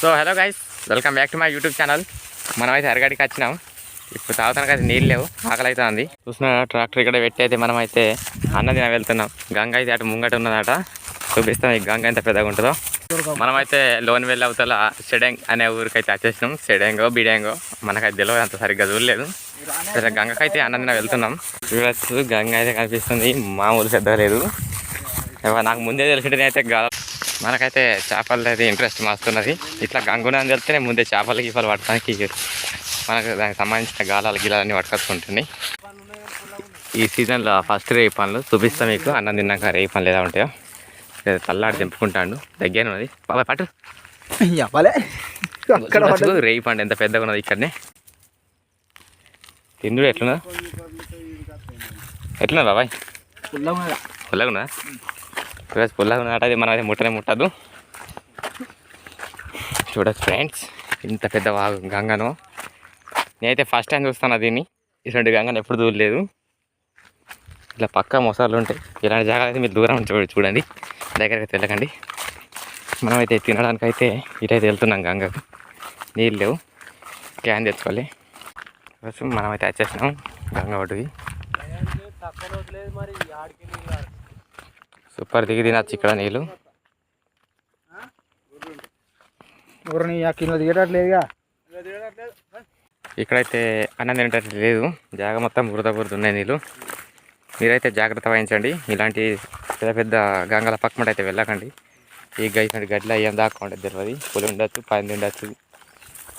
So hello guys welcome back to my YouTube channel మనమైతే అరగడికి వచ్చినాం. ఇప్పుడు తాగుతానికి అయితే నీళ్ళు లేవు. ఆకలి అవుతుంది చూసిన ట్రాక్టర్ ఇక్కడ పెట్టి అయితే మనం అయితే అన్నదిన వెళ్తున్నాం. గంగ అయితే అటు ముంగట ఉన్నదట. చూపిస్తాం ఈ గంగ ఎంత పెద్దగా ఉంటుందో. మనమైతే లోన్ వెళ్ళి అవతల సెడెంగ్ అనే ఊరికైతే వచ్చేసినాం. సెడెంగో బిడెంగో మనకైతే తెలియదు అంత సరిగ్గా చూడలేదు. సరే గంగకైతే అన్నదిన వెళ్తున్నాం. చూడచ్చు గంగ అయితే కనిపిస్తుంది. మామూలు పెద్దగా లేదు. నాకు ముందే తెలిసింటే అయితే గాల. మనకైతే చేపలు అయితే ఇంట్రెస్ట్ మస్తున్నది. ఇట్లా గంగున అని తెలిస్తేనే ముందే చేపలు గీపలు పట్టడానికి మనకు దానికి సంబంధించిన గాలాలు గిలాలన్నీ పట్టుకొచ్చుకుంటున్నాయి ఈ సీజన్లో ఫస్ట్ రేయి పనులు చూపిస్తాం మీకు. అన్నం తిన్నాక రేయి పనులు ఎలా ఉంటాయో. తల్లాడి తెంపుకుంటాడు. దగ్గర ఉన్నది. బాబాయ్ పట్టు. చెప్పలే రేయి పండు ఎంత పెద్దగా ఉన్నది ఇక్కడనే. తిండు ఎట్లున్నా ఎట్లున్నా బాబాయ్? పుల్లగా ఉన్నదా? ఈరోజు పుల్లగా ఉన్నదట అది మనం అది ముట్టనే ముట్టదు. చూడచ్చు ఫ్రెండ్స్ ఇంత పెద్ద వాగు గంగను. నేనైతే ఫస్ట్ టైం చూస్తాను దీన్ని. ఇటువంటి గంగను ఎప్పుడు చూడలేదు. ఇట్లా పక్క మొసాలు ఉంటాయి ఇలాంటి జాగాలు అయితే మీరు దూరం నుంచి చూడ- చూడండి. దగ్గరికి అయితే వెళ్ళకండి. మనమైతే తినడానికి అయితే ఇటైతే వెళ్తున్నాం గంగకు. నీళ్ళు లేవు. క్యాన్ తెచ్చుకోవాలి. మనమైతే వచ్చేసినాం గంగ ఒడ్డుకి. సూపర్ దిగి తినచ్చు ఇక్కడ నీళ్ళు. దిగేటట్లేదుగా ఇక్కడైతే అన్నం తినేటట్టు లేదు. జాగ మొత్తం బురద బురద ఉన్నాయి నీళ్ళు. మీరైతే జాగ్రత్త వహించండి. ఇలాంటి పెద్ద పెద్ద గంగల పక్కన అయితే వెళ్ళకండి. ఈ గైసిన గడ్ల ఏం దాక్కుండా తెలియదు. పులి ఉండొచ్చు పంది ఉండొచ్చు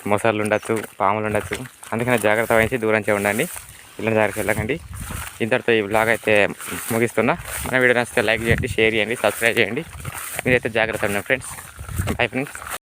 మొసళ్ళు ఉండొచ్చు పాములు ఉండొచ్చు. అందుకని జాగ్రత్త వహించి దూరంచే ఉండండి. ఇలాంటి దగ్గరికి వెళ్ళకండి. ఇంతటితో ఈ బ్లాగ్ అయితే ముగిస్తున్నా. మన వీడియో నచ్చితే లైక్ చేయండి షేర్ చేయండి సబ్స్క్రైబ్ చేయండి. మీరైతే జాగ్రత్త ఉండండి ఫ్రెండ్స్ బై ఫ్రెండ్స్